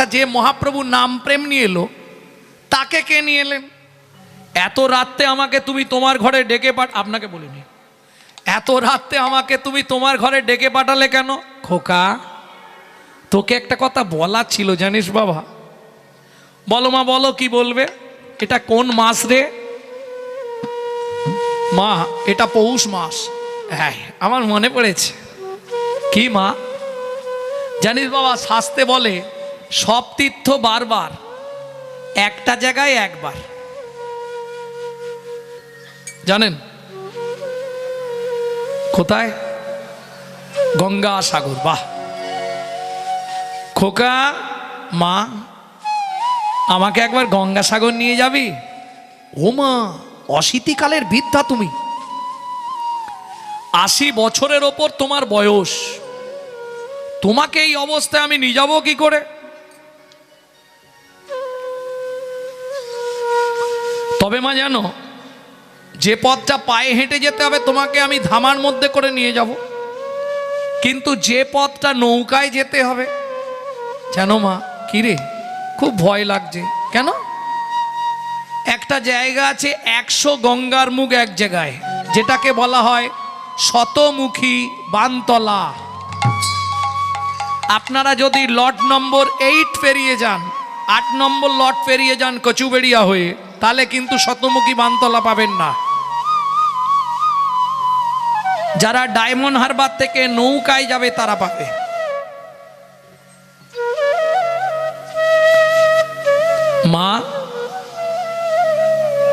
আচ্ছা যে মহাপ্রভু নাম প্রেম নিয়ে এলো তাকে কে নিয়ে এলেন? এত রাত্রে আমাকে তুমি তোমার ঘরে ডেকে পাঠ আপনাকে বলিনি। এত রাত্রে আমাকে তুমি তোমার ঘরে ডেকে পাঠালে কেন? খোকা তোকে একটা কথা বলার ছিল জানিস বাবা? বলো মা বলো কি বলবে? এটা কোন মাস রে? মা এটা পৌষ মাস। হ্যাঁ আমার মনে পড়েছে। কি মা? জানিস বাবা শাস্তে বলে সব তীর্থ বারবার, একটা জায়গায় একবার। জানেন? কোথায়? গঙ্গা সাগর, বাহ। খোকা, মা, আমাকে একবার গঙ্গাসাগর নিয়ে যাবি? ও মা, অশীতিকালের বিদ্যা তুমি। আশি বছরের ওপর তোমার বয়স। তোমাকে এই অবস্থায় আমি নিয়ে যাব কি করে? তবে মা জানো? যে পথটা পায়ে হেঁটে যেতে হবে, তোমাকে আমি ধামার মধ্যে করে নিয়ে যাব। কিন্তু যে পথটা নৌকায় যেতে হবে, জানো মা কিরে খুব ভয় লাগছে। কেন? একটা জায়গা আছে একশো গঙ্গার মুখ এক জায়গায়, যেটাকে বলা হয় শতমুখী বানতলা। আপনারা যদি লট নম্বর এইট পেরিয়ে যান, আট নম্বর লট পেরিয়ে যান কচুবেড়িয়া হয়ে তাহলে কিন্তু শতমুখী বানতলা পাবেন না। যারা ডায়মন্ড হারবার থেকে নৌকায় যাবে, তারা পাবে। মা,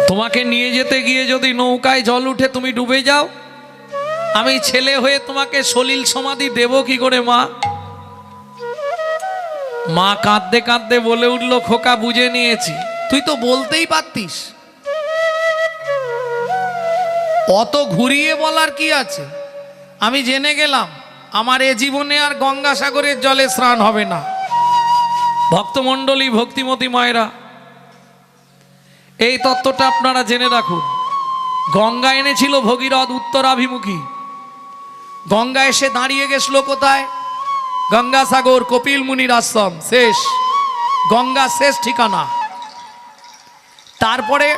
তোমাকে নিয়ে যেতে গিয়ে যদি নৌকায় জল উঠে তুমি ডুবে যাও, আমি ছেলে হয়ে তোমাকে সলিল সমাধি দেব কি করে, মা? মা কাঁদতে কাঁদতে বলে উঠল, খোকা বুঝে নিয়েছি। তুই তো বলতেই পারতিস। অত ঘুরিয়ে বলার কি আছে? আমি জেনে গেলাম, আমার এ জীবনে আর গঙ্গাসাগরের জলে স্নান হবে না। ভক্তমণ্ডলী, ভক্তিমতী মায়েরা, এই তত্ত্বটা আপনারা জেনে রাখুন। গঙ্গা এনেছিল ভগীরথ উত্তরাভিমুখী। গঙ্গা এসে দাঁড়িয়ে গেছিল কোথায়? গঙ্গাসাগর কপিল মুনির আশ্রম। শেষ। গঙ্গা শেষ ঠিকানা। তারপরে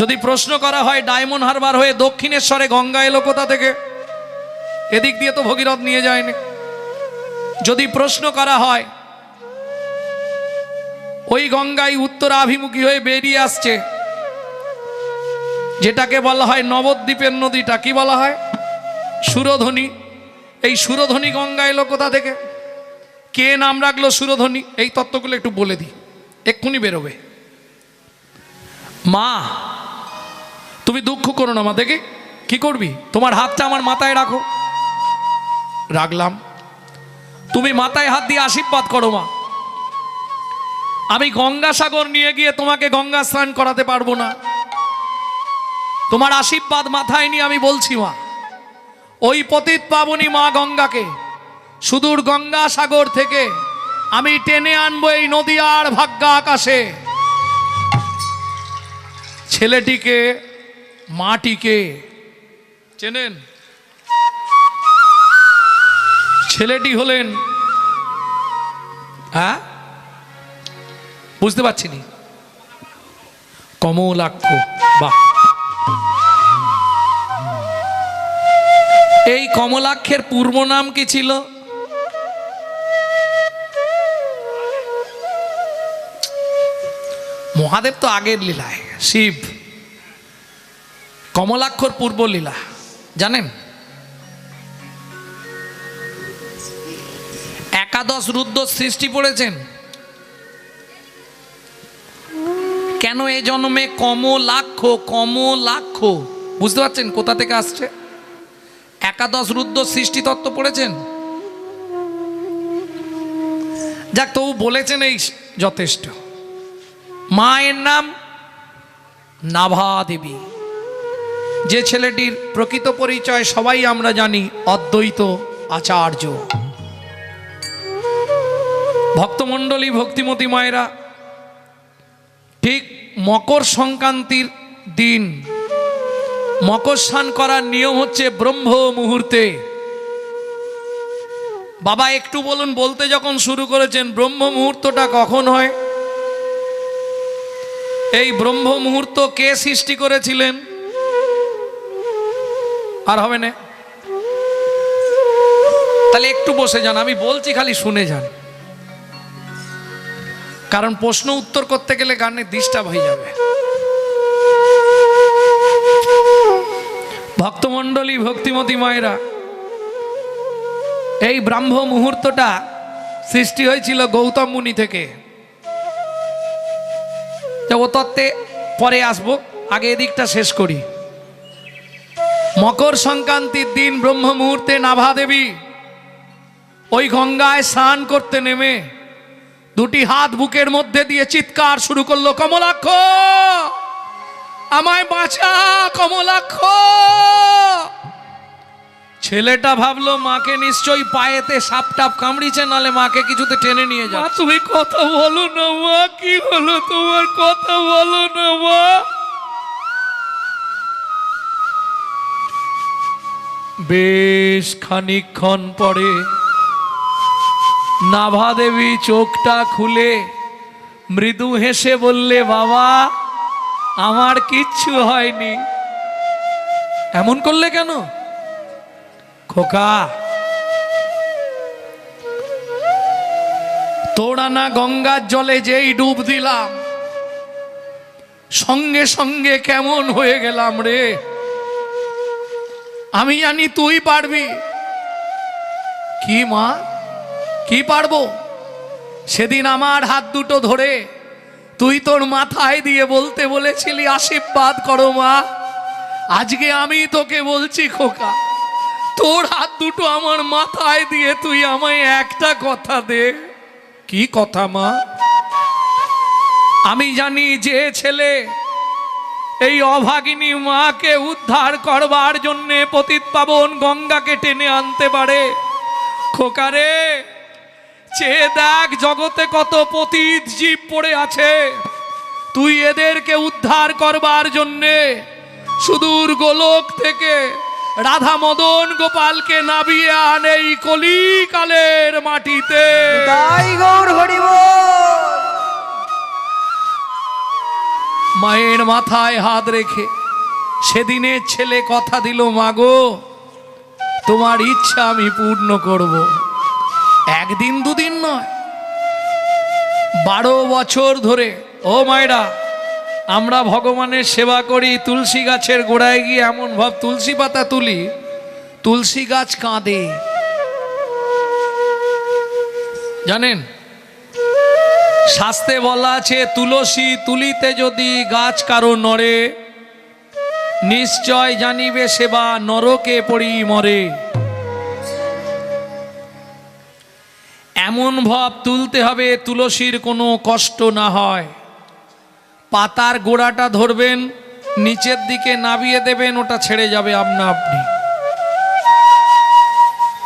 যদি প্রশ্ন করা হয় ডায়মন্ড হারবার হয়ে দক্ষিণেশ্বরে গঙ্গা এলো কোথা থেকে? এদিক দিয়ে তো ভগীরথ নিয়ে যায়নি। যদি প্রশ্ন করা হয়, ওই গঙ্গায় উত্তরাভিমুখী হয়ে বেরিয়ে আসছে, যেটাকে বলা হয় নবদ্বীপের নদীটা, কি বলা হয়? সুরধ্বনি। এই সুরধ্বনি গঙ্গা এলো কোথা থেকে? কে নাম রাখল সুরধ্বনি? এই তত্ত্বগুলো একটু বলে দিই। এক্ষুনি বেরোবে। মা, তুমি দুঃখ করো না মা, দেখে কি করবি? তোমার হাতটা আমার মাথায় রাখো। রাখলাম। তুমি মাথায় হাত দিয়ে আশীর্বাদ করো মা। আমি গঙ্গাসাগর নিয়ে গিয়ে তোমাকে গঙ্গা স্নান করাতে পারব না। তোমার আশীর্বাদ মাথায় নিয়ে আমি বলছি মা, ওই পতিত পাবনি মা গঙ্গাকে, সুদূর গঙ্গা সাগর থেকে আমি টেনে আনব এই নদী আর ভাগ্য আকাশে ছেলেটিকে, মাটিকে, চেনেন? ছেলেটি হলেন হ্যাঁ? বুঝতে পারছি কমলাক্ষ, বাহ। এই কমলাক্ষের পূর্ব নাম কি ছিল? মহাদেব তো আগের লীলায়। শিব, কমলাক্ষর পূর্ব লীলা জানেন? একাদশ রুদ্র সৃষ্টি পড়েছেন। কেন এ জন্মে কমলাক্ষ কমলাক্ষ? বুঝতে পারছেন কোথা থেকে আসছে? একাদশ রুদ্র সৃষ্টি তত্ত্ব পড়েছেন? যাক, তবু বলেছেন এই যথেষ্ট। মায়ের নাম নাভা দেবী যে ছেলেটির প্রকৃত পরিচয় সবাই আমরা জানি, অদ্বৈত আচার্য। ভক্তমণ্ডলী ভক্তিমতী মায়েরা, ঠিক মকর সংক্রান্তির দিন, মকর স্নান করার নিয়ম হচ্ছে ব্রহ্ম মুহূর্তে। বাবা, একটু বলুন, বলতে যখন শুরু করেছেন, ব্রহ্ম মুহূর্তটা কখন হয়? এই ব্রহ্ম মুহূর্ত কে সৃষ্টি করেছিলেন? আর হবে না। তাহলে একটু বসে যান, আমি বলছি খালি শুনে যান। কারণ প্রশ্ন উত্তর করতে গেলে গানে ডিস্টার্ব হয়ে যাবে। ভক্তমণ্ডলী, ভক্তিমতী মায়েরা, এই ব্রাহ্ম মুহূর্তটা সৃষ্টি হয়েছিল গৌতম মুনি থেকে। তো ও তত্ত্বে পরে আসব। আগে এদিকটা শেষ করি। মকর সংক্রান্তির দিন ব্রহ্ম মুহূর্তে নাভা দেবী ওই গঙ্গায় স্নান করতে নেমে দুটি হাত বুকের মধ্যে দিয়ে চিৎকার শুরু করল, কমলাক্ষ! আমায় বাঁচা, কমলাক্ষ! ছেলেটা ভাবলো, মাকে নিশ্চয়ই পায়েতে সাপ টাপ কামড়িছে, নালে মাকে কিছুতে টেনে নিয়ে যা তুমি কথা বলো না, মা, কি হলো তোমার? কথা বলো না, মা। বেশ খানিকক্ষণ পরে নাভা দেবী চোখটা খুলে মৃদু হেসে বললে, বাবা, আমার কিচ্ছু হয়নি। এমন করলে কেন? খোকা। তোরা না গঙ্গার জলে যেই ডুব দিলাম, সঙ্গে সঙ্গে কেমন হয়ে গেলাম রে? আমি জানি তুই পারবি। কি মা? কি পারব? সেদিন আমার হাত দুটো ধরে তুই তোর মাথায় দিয়ে বলতে বলেছিলি, আশীর্বাদ করো মা। আজকে আমি তোকে বলছি খোকা। তোর হাত দুটো আমার মাথায় দিয়ে তুই আমায় একটা কথা দে। কি কথা, মা? আমি জানি যে ছেলে এই অভাগিনী মাকে উদ্ধার করবার জন্যে পতিত পাবন গঙ্গাকে টেনে আনতে পারে। খোকারে চেয়ে দেখ জগতে কত পতিত জীব পড়ে আছে। তুই এদেরকে উদ্ধার করবার জন্যে সুদূর গোলক থেকে রাধা মদন গোপালকে নাবিয়ে আন এই কলিকালের মাটিতে। তাই গৌর হরিব মায়ের মাথায় হাত রেখে সেদিনের ছেলে কথা দিল মাগো তোমার ইচ্ছা আমি পূর্ণ করব। একদিন দুদিন নয় বারো বছর ধরে ও মায়েরা আমরা ভগবানের সেবা করি, তুলসী গাছের গোড়ায় গিয়ে এমন ভাব, তুলসী পাতা তুলি, তুলসী গাছ কাঁদে। জানেন, শাস্তে বলা আছে, তুলসী তুলিতে যদি গাছ কারও নড়ে, নিশ্চয় জানিবে সেবা নরকে পড়ি মরে। এমন ভাব তুলতে হবে, তুলসীর কোনো কষ্ট না হয়। পাতার গোড়াটা ধরবেন, নিচের দিকে নাবিয়ে দেবেন, ওটা ছেড়ে যাবে আপনা আপনি।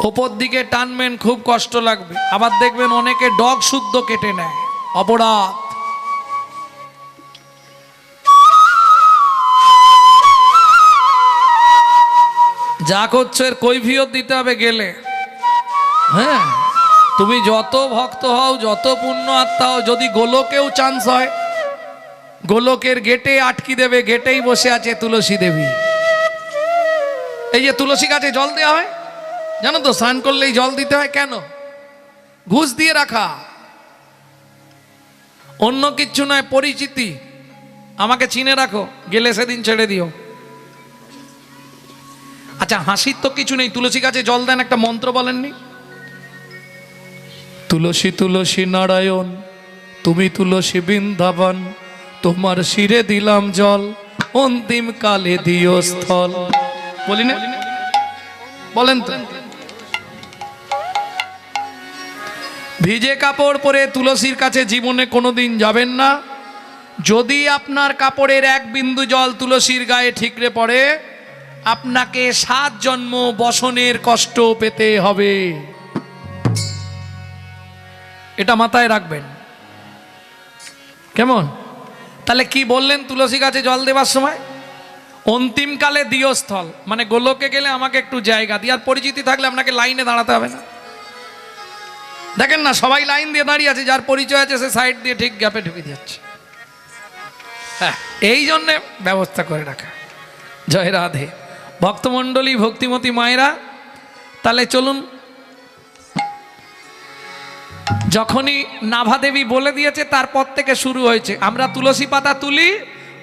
ওপর দিকে টানবেন, খুব কষ্ট লাগবে। আবার দেখবেন অনেকে ডগ শুদ্ধ কেটে নেয়। অপরাধ। যা করছ, এর কৈফিয়ত দিতে হবে গেলে। হ্যাঁ? তুমি যত ভক্ত হও, যত পুণ্য আত্মা হও, যদি গোলকেও চান্স হয় গোলকের গেটে আটকি দেবে, গেটেই বসে আছে তুলসী দেবী। এই যে তুলসী গাছে জল দেওয়া হয়, জানো তো, স্নান করলেই জল দিতে হয় কেন? ঘুষ দিয়ে রাখা। অন্য কিচ্ছু নয়, পরিচিতি। আমাকে চিনে রাখো, গেলে সেদিন ছেড়ে দিও। আচ্ছা হাসির তো কিছু নেই, তুলসী গাছে জল দেন একটা মন্ত্র বলেননি? তুলসী তুলসী নারায়ণ, তুমি তুলসী বৃন্দাবন তোমার শিরে দিলাম জল, অন্তিম কালে দিও স্থল। বলি না? বলেন তো। ভিজে কাপড় পরে তুলসীর কাছে জীবনে কোনোদিন যাবেন না। যদি আপনার কাপড়ের এক বিন্দু জল তুলসীর গায়ে ঠিকরে পড়ে, আপনাকে সাত জন্ম বসনের কষ্ট পেতে হবে। এটা মাথায় রাখবেন। কেমন? তাহলে কি বললেন তুলসী গাছে জল দেবার সময়? অন্তিমকালে দিও স্থল। মানে গোলকে গেলে আমাকে একটু জায়গা দিয়ে আর পরিচিতি থাকলে আপনাকে লাইনে দাঁড়াতে হবে না। দেখেন না, সবাই লাইন দিয়ে দাঁড়িয়ে আছে, যার পরিচয় আছে সে সাইড দিয়ে ঠিক গ্যাপে ঢুকে যাচ্ছে। হ্যাঁ এই জন্যে ব্যবস্থা করে রাখা। জয় রাধে। ভক্তমণ্ডলী, ভক্তিমতী মায়েরা, তাহলে চলুন যখনই নাভাদেবী বলে দিয়েছে তারপর থেকে শুরু হয়েছে। আমরা তুলসী পাতা তুলি,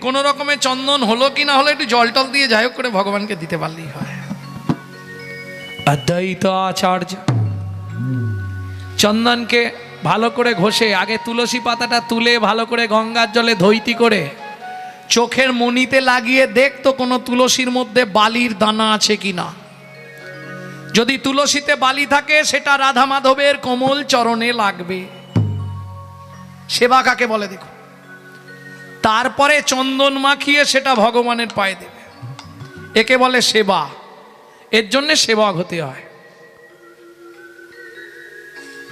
কোনো রকমের চন্দন হলো কি না হলো, একটু জল টল দিয়ে যাই হোক করে ভগবানকে দিতে পারলেই হয়। আচার্য, চন্দনকে ভালো করে ঘষে, আগে তুলসী পাতাটা তুলে, ভালো করে গঙ্গার জলে ধৈতি করে, চোখের মনিতে লাগিয়ে দেখতো কোনো তুলসীর মধ্যে বালির দানা আছে কি না। যদি তুলসীতে বালি থাকে, সেটা রাধা মাধবের কোমল চরণে লাগবে। সেবা কাকে বলে দেখো? তারপরে চন্দন মাখিয়ে সেটা ভগবানের পায়ে দেবে। একে বলে সেবা। এর জন্যে সেবক হতে হয়।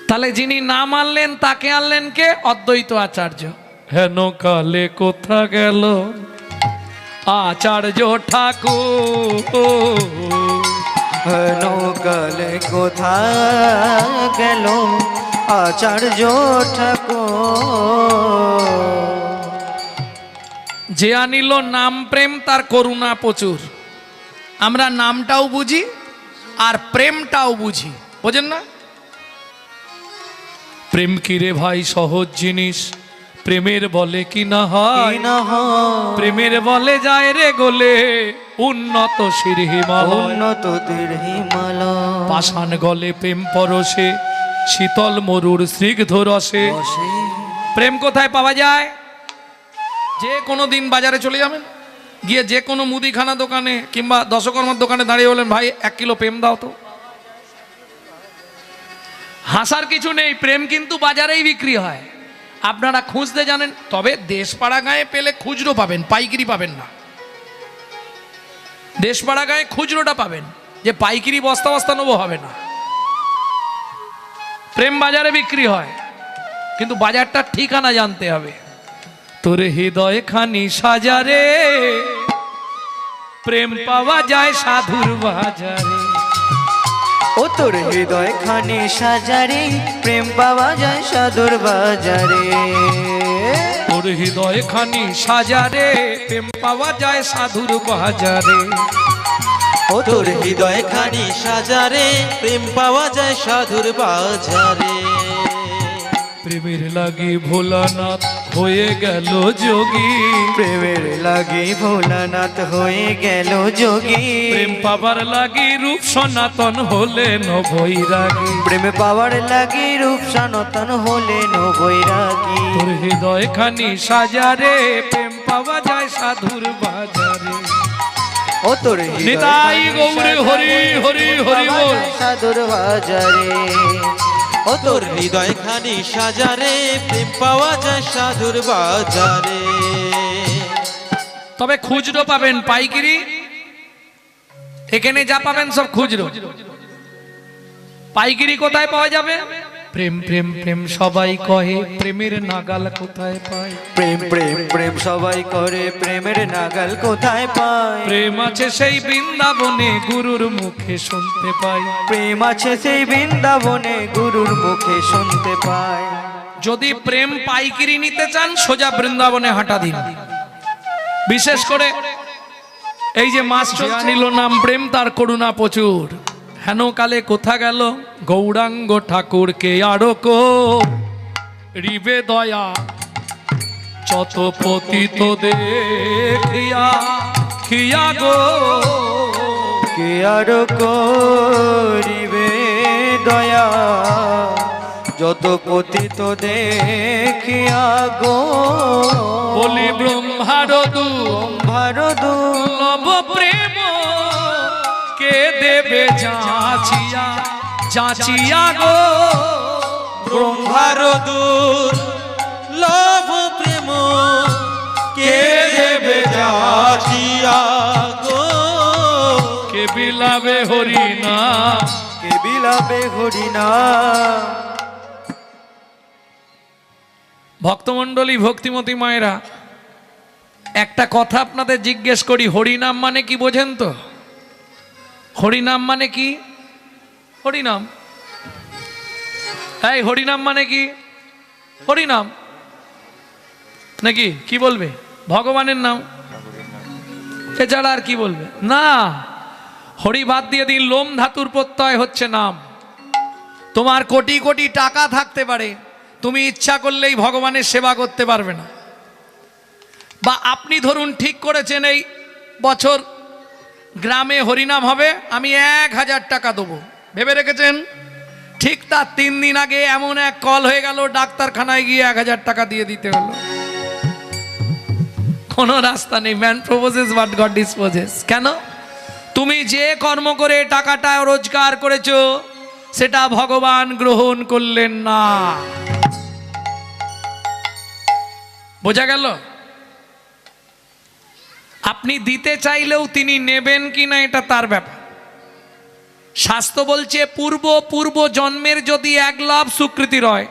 তাহলে যিনি না মানলেন তাকে আনলেন কে? অদ্বৈত আচার্য। হেন কালে কোথা গেল? আচার্য ঠাকুর। নৌকালে কোথা গেল? আচার্য ঠাকুর। যে আনিল নাম প্রেম, তার করুণা প্রচুর। আমরা নামটাও বুঝি আর প্রেমটাও বুঝি। বোঝেন না? প্রেম কিরে ভাই, সহজ জিনিস? প্রেমের বলে কি না হয়? না হয়? প্রেমের বলে যায় রে গোলে উন্নত শির হিমালয়। উন্নত হিমালয়। পাষাণ গলে প্রেম পরশে শীতল মরুর স্নিগ্ধ রসে। প্রেম কোথায় পাওয়া যায়? যে কোনো দিন বাজারে চলে যাবেন গিয়ে যে কোনো মুদিখানা দোকানে কিংবা দশকর্মার দোকানে দাঁড়িয়ে বলেন ভাই এক কিলো প্রেম দাও তো। হাসার কিছু নেই প্রেম কিন্তু বাজারেই বিক্রি হয়। আপনারা খুঁজতে জানেন, তবে দেশপাড়া গায়ে পেলে খুচরো পাবেন, পাইকিরি পাবেন না। দেশপাড়া গায়ে খুচরোটা পাবেন, যে পাইকারি বস্তা বস্তা নেব হবে না। প্রেম বাজারে বিক্রি হয়, কিন্তু বাজারটার ঠিকানা জানতে হবে। তোর হৃদয় খানি সাজারে প্রেম পাওয়া যায় সাধুর বাজারে। ও তোর হৃদয় খানে সাজারে প্রেম পাওয়া যায় সাধুর বাজারে। তোর হৃদয় খানি সাজারে প্রেম পাওয়া যায় সাধুর বাজারে। ও তোর হৃদয় খানি সাজারে প্রেম পাওয়া যায় সাধুর বাজারে। প্রেমের লাগে ভোলানাথ হয়ে গেল যোগী। প্রেমের লাগে ভোলানাথ হয়ে গেল যোগী। প্রেম পাবার লাগি রূপ সনাতন হলেন বৈরাগী প্রেম পাওয়ার লাগে রূপ সনাতন হলেন বৈরাগী তোর হৃদয় খানি সাজারে প্রেম পাওয়া যায় সাধুর বাজারে। ও তোর নিতাই গৌরে হরি হরি হরি বল। সাধুর বাজারে। তোর হৃদয় খানি সাজারে, প্রেম পাওয়া যায় সাধুর বাজারে। তবে খুচরো পাবেন পাইকিরি, এখানে যা পাবেন সব খুচরো। পাইকিরি কোথায় পাওয়া যাবে? প্রেম প্রেম প্রেম সবাই কহে প্রেমের নাগাল কোথায় পায়? প্রেম প্রেম প্রেম সবাই করে প্রেমের নাগাল কোথায় পায়? প্রেম আছে সেই বৃন্দাবনে গুরুর মুখে শুনতে পাই। প্রেম আছে সেই বৃন্দাবনে গুরুর মুখে শুনতে পায় যদি প্রেম পাইকিরি নিতে চান সোজা বৃন্দাবনে হাঁটা দিন। বিশেষ করে এই যে মাস নিল নাম প্রেম তার করুণা প্রচুর। হেন কালে কোথা গেল? গৌরাঙ্গ ঠাকুরকে আড়ক রিবে দয়া চত পতিত দেখিয়া খিয়া গো। কে আর করিবে দয়া যত পতিত দেখিয়া গো। বলি ব্রহ্মার দু ভারত লব প্রেম কে দেবে যাচিয়া যাচিয়া গো। ব্রহ্মার দূর লভ প্রেম কে দেবে যাচিয়া গো? কে বিলাবে হরি না কে বিলাবে হরিনা ভক্তমণ্ডলী ভক্তিমতী মায়েরা একটা কথা আপনাদের জিজ্ঞেস করি হরিনাম মানে কি বোঝেন তো? হরিনাম মানে কি? হরিনাম। এই, হরিনাম মানে কি? হরিনাম। নাকি? কি বলবে? ভগবানের নাম? এছাড়া আর কি বলবে? না। হরি বাদ দিয়ে দিন, লোম ধাতুর প্রত্যয় হচ্ছে নাম। তোমার কোটি কোটি টাকা থাকতে পারে। তুমি ইচ্ছা করলেই ভগবানের সেবা করতে পারবে না। বা আপনি ধরুন ঠিক করেছেন এই বছর গ্রামে হরিনাম হবে, আমি এক হাজার টাকা দেবো। ভেবে রেখেছেন? ঠিক তার তিন দিন আগে এমন এক কল হয়ে গেল, ডাক্তারখানায় গিয়ে এক হাজার টাকা দিয়ে দিতে হলো। কোনো রাস্তা নেই। Man proposes but God disposes কেন? তুমি যে কর্ম করে টাকাটা রোজগার করেছ, সেটা ভগবান গ্রহণ করলেন না। বোঝা গেল? আপনি দিতে চাইলেও তিনি নেবেন কি না এটা তার ব্যাপার। শাস্ত্র বলছে, পূর্ব পূর্ব জন্মের যদি এক লাভ স্বীকৃতি রয়।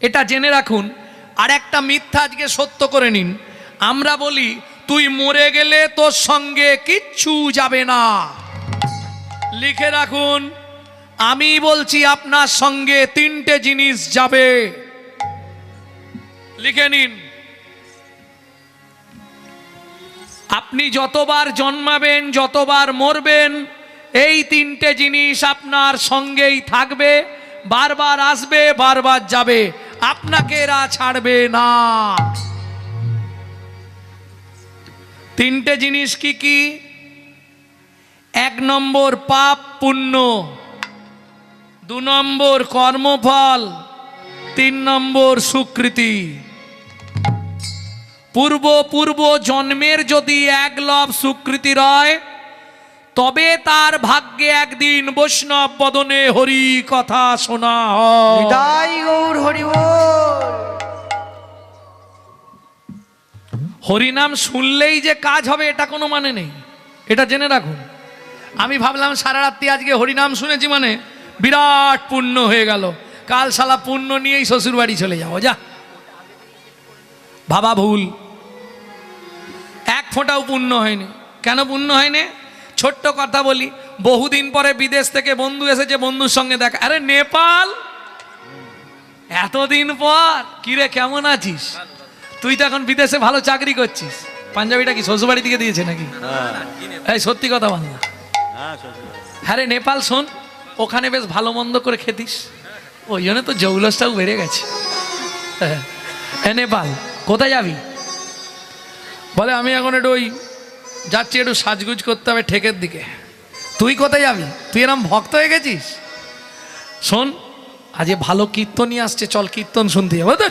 এটা জেনে রাখুন। আর একটা মিথ্যা আজকে সত্য করে নিন। আমরা বলি, তুই মরে গেলে তোর সঙ্গে কিচ্ছু যাবে না। লিখে রাখুন, আমি বলছি আপনার সঙ্গে তিনটে জিনিস যাবে। লিখে নিন। আপনি যতবার জন্মাবেন, যতবার মরবেন, এই তিনটে জিনিস আপনার সঙ্গেই থাকবে, বারবার আসবে, বারবার যাবে। আপনাকে এরা ছাড়বে না। তিনটে জিনিস কি কি? এক নম্বর পাপ পুণ্য, দু নম্বর কর্মফল, তিন নম্বর সুকৃতি। পূর্ব পূর্ব জন্মের যদি এক লব সুকৃতি রয় তবে তার ভাগ্যে একদিন বৈষ্ণব বদনে হরি কথা শোনা হয়। গৌর হরি হরিনাম শুনলেই যে কাজ হবে এটা কোনো মানে নেই। এটা জেনে রাখুন। আমি ভাবলাম সারা রাত্রি আজকে হরিনাম শুনেছি মানে বিরাট পুণ্য হয়ে গেল। কাল সালা পুণ্য নিয়েই শ্বশুর বাড়ি চলে যাও যা। ভাবা ভুল। ফোঁটাও পুণ্য হয়নি। কেন পুণ্য হয়নি? ছোট্ট কথা বলি বহুদিন পরে বিদেশ থেকে বন্ধু এসেছে বন্ধুর সঙ্গে দেখা। আরে নেপাল? এতদিন পর? কিরে কেমন আছিস? তুই তো এখন বিদেশে ভালো চাকরি করছিস। পাঞ্জাবিটা কি শ্বশুরবাড়ি থেকে দিয়েছে নাকি? এই সত্যি কথা বল না। হ্যাঁ রে নেপাল শোন ওখানে বেশ ভালো মন্দ করে খেতিস। ওই জন্য তো জৌলসটাও বেড়ে গেছে। হ্যাঁ। হ্যাঁ নেপাল কোথায় যাবি? বলে, আমি এখন একটু ওই যাচ্ছি, একটু সাজগুজ করতে হবে ঠেকের দিকে। তুই কোথায় যাবি? তুই এরম ভক্ত হয়ে গেছিস? শোন, আজ ভালো কীর্তনই আসছে, চল কীর্তন শুনতে যাব। তো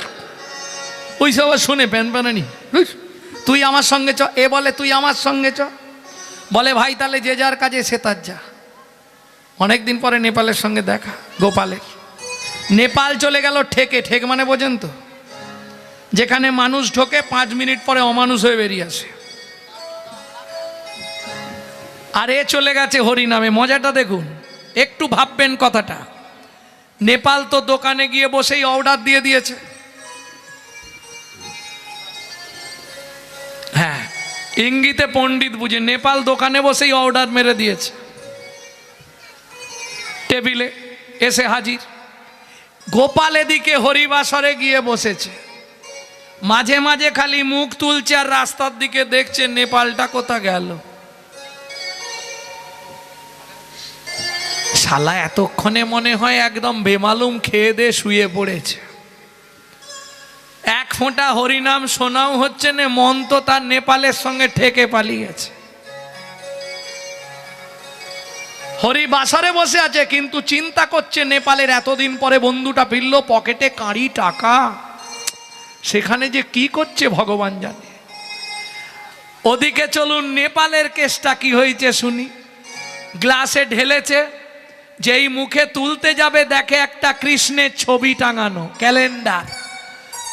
ওই সব শুনে প্যান প্যানানি বুঝ? তুই আমার সঙ্গে চ, এ বলে, তুই আমার সঙ্গে চ। বলে, ভাই, তাহলে যে যার কাজে সে তার যা। অনেক দিন পরে নেপালের সঙ্গে দেখা, গোপালের। নেপাল চলে গেল ঠেকে, ঠেক মানে বোঝেন তো? যেখানে মানুষ ঢোকে, পাঁচ মিনিট পরে অমানুষ হয়ে বেরিয়ে আসে। আর এ চলে গেছে হরিনামে। মজাটা দেখুন, একটু ভাববেন কথাটা। নেপাল তো দোকানে গিয়ে বসেই অর্ডার দিয়ে দিয়েছে। হ্যাঁ ইঙ্গিতে পণ্ডিত বুঝে, নেপাল দোকানে বসেই অর্ডার মেরে দিয়েছে। টেবিলে এসে হাজির। গোপাল এদিকে হরিবাসরে গিয়ে বসেছে। মাঝে মাঝে খালি মুখ তুলছে আর রাস্তার দিকে দেখছে নেপালটা কোথা গেল? শালা এতক্ষণে মনে হয় একদম বেমালুম খেয়ে দে শুয়ে পড়েছে। এক ফোঁটা হরিনাম শোনাও হচ্ছে না, মন তো তার নেপালের সঙ্গে ঠেকে পালিয়েছে। হরি বাসারে বসে আছে, কিন্তু চিন্তা করছে নেপালের এতদিন পরে বন্ধুটা ফিরল, পকেটে কাঁড়ি, টাকা। সেখানে যে কি করছে ভগবান জানে। ওদিকে চলুন, নেপালের কেসটা কি হয়েছে শুনি। গ্লাসে ঢেলেছে, যেই মুখে তুলতে যাবে দেখে একটা কৃষ্ণের ছবি টাঙানো, ক্যালেন্ডার।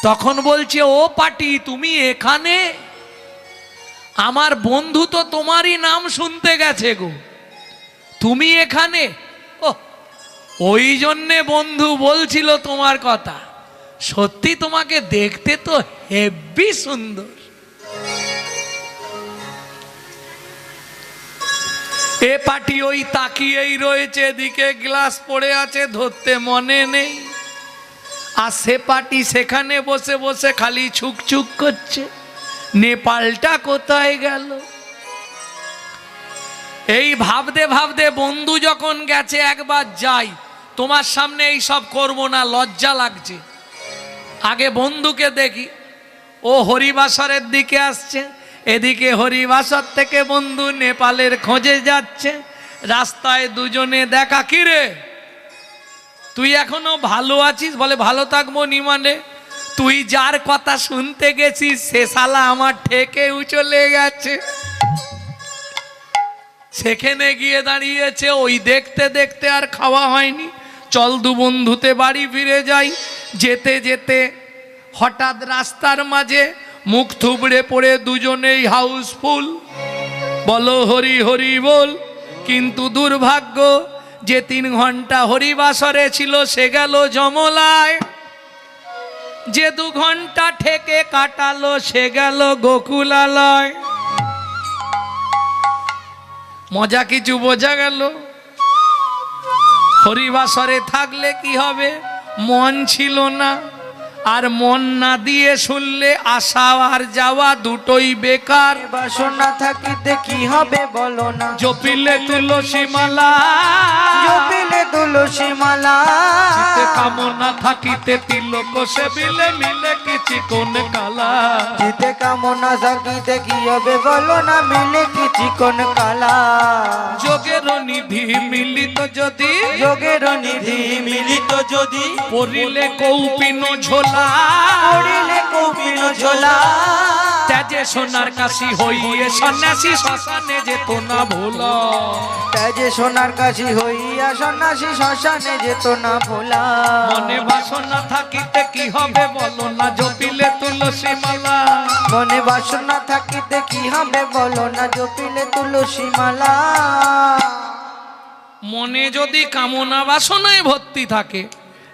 তখন বলছে, ও পাটি, তুমি এখানে? আমার বন্ধু তো তোমারই নাম শুনতে গেছে গো। তুমি এখানে? ওই জন্যে বন্ধু বলছিল তোমার কথা। সত্যি তোমাকে দেখতে তো হেভি সুন্দর। এ পাটি ওই তাকিয়েই রয়েছে, এদিকে গ্লাস পড়ে আছে, ধরতে মনে নেই। আর সে পাটি সেখানে বসে বসে খালি ছুকছুক করছে, নেপালটা কোথায় গেল? এই ভাবতে ভাবতে বন্ধু যখন গেছে, একবার যাই, তোমার সামনে এই সব করব না, লজ্জা লাগছে। আগে বন্ধুকে দেখি। ও হরিবাসরের দিকে আসছে। এদিকে হরিবাসর থেকে বন্ধু নেপালের খোঁজে যাচ্ছে। রাস্তায় দুজনে দেখা, কিরে, তুই এখনও ভালো আছিস? বলে, ভালো থাকব নি মানে? তুই যার কথা শুনতে গেছিস, সে শালা আমার ঠেকে উচলে গেছে। সেখানে গিয়ে দাঁড়িয়েছে। ওই দেখতে দেখতে আর খাওয়া হয়নি। চল দু বন্ধুতে বাড়ি ফিরে যাই। যেতে যেতে হঠাৎ রাস্তার মাঝে মুখ থুবড়ে পড়ে দুজনেই হাউসফুল। বলো হরি হরি বল, কিন্তু দুর্ভাগ্য যে তিন ঘণ্টা হরিবাসরে ছিল, সে গেল জমলায় যে দু ঘণ্টা ঠেকে কাটালো, সে গেল গোকুলালয়। মজা কিছু বোঝা গেল। হরিবাসরে থাকলে কি হবে? মন ছিল না। আর মন না দিয়ে শুনলে আসা আর যাওয়া দুটোই বেকার। বাসনা থাকিতে কি হবে বলো না। জপিলে তুলসী মালা। জপিলে তুলসী মালা। চিতে কামনা থাকিতে তিলক সেবিলে মিলে কিছু কোন কালা। জিতে কামনা থাকিতে কি হবে বলো না মিলে কি চিকন কালা। যোগের নিধি মিলিত যদি। যোগের নিধি মিলিত যদি। পড়িলে কৌপিন ঝোলা। পড়িলে কৌপিন ঝোলা। ত্যাজে সোনার কাশি হইয়ে সন্ন্যাসী শ্মশানে যেত না ভোলা। যে সোনার কাশি হইয়া সন্ন্যাসী শ্মশানে যেত না ভোলা। মনে বাসনা থাকিতে কি হবে বলো না জপিলে তুলসী মালা। মনে বাসনা থাকিতে কি হবে বলো না জপিলে তুলসী মালা। মনে যদি কামনা বাসনায় ভর্তি থাকে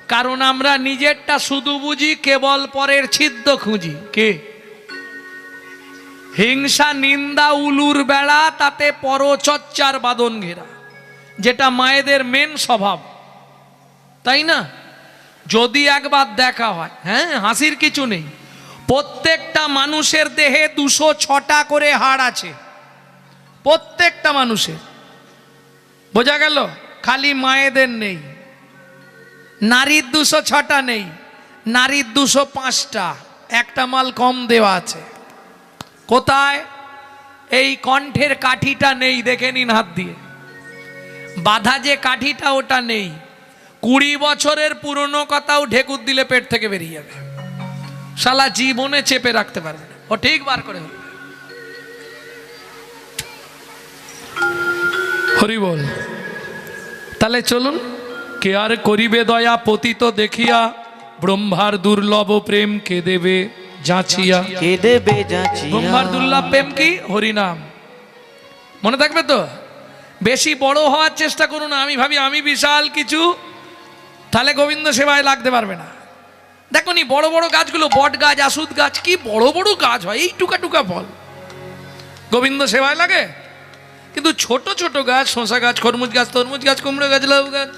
কারণ আমরা নিজেরটা শুধু বুঝি, কেবল পরের ছিদ্র খুঁজি। কে? হিংসা, নিন্দা, উলুর বেড়া, তাতে পরচর্চার বাদন ঘেরা, যেটা মায়েদের মেন স্বভাব। তাই না? যদি একবার দেখা হয় হ্যাঁ হাসির কিছু নেই। প্রত্যেকটা মানুষের দেহে দুশো ছটা করে হাড় আছে। প্রত্যেকটা মানুষের। বোঝা গেল? খালি মায়েদের নেই। নারীর দুশো ছটা নেই, নারীর দুশো পাঁচটা, একটা মাল কম দেওয়া আছে। কোথায়? এই কণ্ঠের কাঠিটা নেই, দেখে নিন হাত দিয়ে। বাধা যে কাঠিটা, ওটা নেই। কুড়ি বছরের পুরনো কথাও ঢেকুর দিলে পেট থেকে বেরিয়ে যাবে। শালা জীবনে চেপে রাখতে পারবে না। ও ঠিক বার করে হরি বল। তাহলে চলুন। কে আর করিবে দয়া পতিত দেখিয়া ব্রহ্মার দুর্লভ প্রেম কে দেবে যাচিয়া। কে দেবে যাচিয়া। ব্রহ্মার দুর্লভ প্রেম কি? হরিনাম। মনে থাকবে তো? বেশি বড় হওয়ার চেষ্টা করুন আমি ভাবি আমি বিশাল কিছু তাহলে গোবিন্দ সেবায় লাগতে পারবে না। দেখো নি বড় বড় গাছগুলো বট গাছ আসুদ গাছ কি বড় বড় গাছ হয় এই টুকা টুকা ফল গোবিন্দ সেবায় লাগে? কিন্তু ছোট ছোট গাছ শশা গাছ খরমুজ গাছ তরমুজ গাছ কুমড়ো গাছ লাউ গাছ।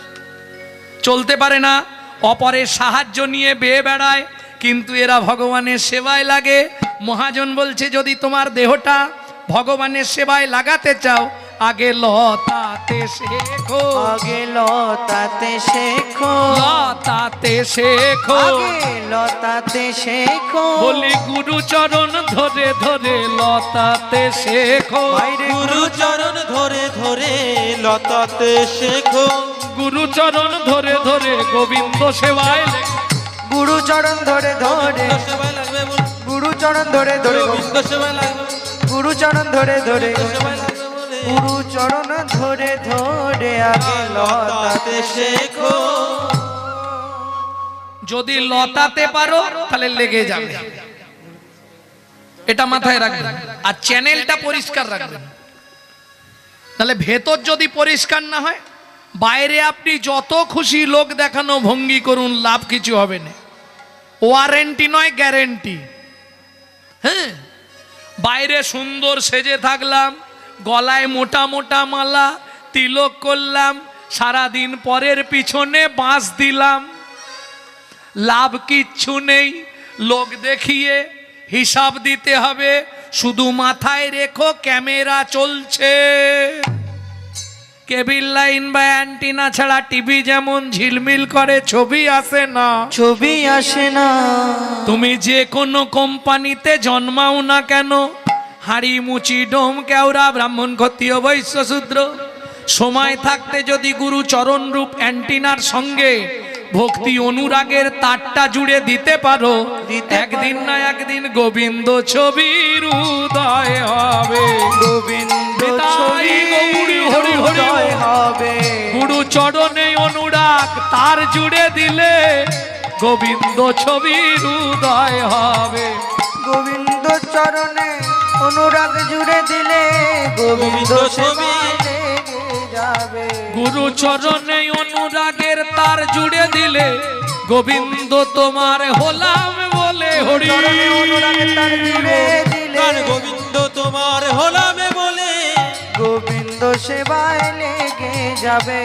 চলতে পারে না অপরের সাহায্য নিয়ে বেয়ে বেড়ায় কিন্তু এরা ভগবানের সেবায় লাগে। মহাজন বলছে যদি তোমার দেহটা ভগবানের সেবায় লাগাতে চাও আগে লতাতে শেখো। আগে লতাতে শেখো। লতাতে শেখো। আগে লতাতে শেখো। বলি গুরু চরণ ধরে ধরে লতাতে শেখো। গুরু চরণ ধরে ধরে লতাতে শেখো। গুরু চরণ ধরে ধরে গোবিন্দ সেবায় গুরু চরণ ধরে ধরে গুরু চরণ ধরে ধরে গোবিন্দ সেবায় গুরু চরণ ধরে ধরে গুরু চরণ ধরে ধরে আগে লতাতে শেখো। যদি লতাতে পারো তাহলে লেগে যাবে। এটা মাথায় রাখবেন। আর চ্যানেলটা পরিষ্কার রাখবেন। তাহলে ভেতর যদি পরিষ্কার না হয় বাইরে আপনি যত খুশি লোক দেখানো ভঙ্গি করুন, লাভ কিছু হবে না। ওয়ারেন্টি নয়, গ্যারেন্টি। হ্যাঁ? বাইরে সুন্দর সেজে থাকলাম, গলায় মোটা মোটা মালা, তিলক করলাম, সারাদিন পরের পিছনে বাঁশ দিলাম। লাভ কিচ্ছু নেই, লোক দেখিয়ে হিসাব দিতে হবে, শুধু মাথায় রেখো, ক্যামেরা চলছে। কেবিল লাইন বা অ্যান্টিনা ছাড়া টিভি যেমন ঝিলমিল করে ছবি আসে না। ছবি আসে না। তুমি যে কোনো কোম্পানিতে জন্মাও না কেন? হাড়ি মুচি ডোম কেওড়া ব্রাহ্মণ ক্ষত্রিয় বৈশ্য শূদ্র। সময় থাকতে যদি গুরু চরণ রূপ অ্যান্টিনার সঙ্গে ভক্তি অনুরাগের তারটা জুড়ে দিতে পারো। দিতে একদিন না একদিন গোবিন্দ ছবির উদয় হবে। গোবিন্দ ছবি হরি হরি হবে। গুরু চরণে অনুরাগ তার জুড়ে দিলে গোবিন্দ ছবির উদয় হবে। গোবিন্দ চরণে অনুরাগ জুড়ে দিলে গোবিন্দ গোবিন্দ গুরু চরণে অনুরাগের তার জুড়ে দিলে গোবিন্দ তোমার হলাম বলে হরি। অনুরাগ তার জুড়ে দিলে। গান গোবিন্দ তোমার হলামে বলে? গোবিন্দ সেবায় লেগে যাবে।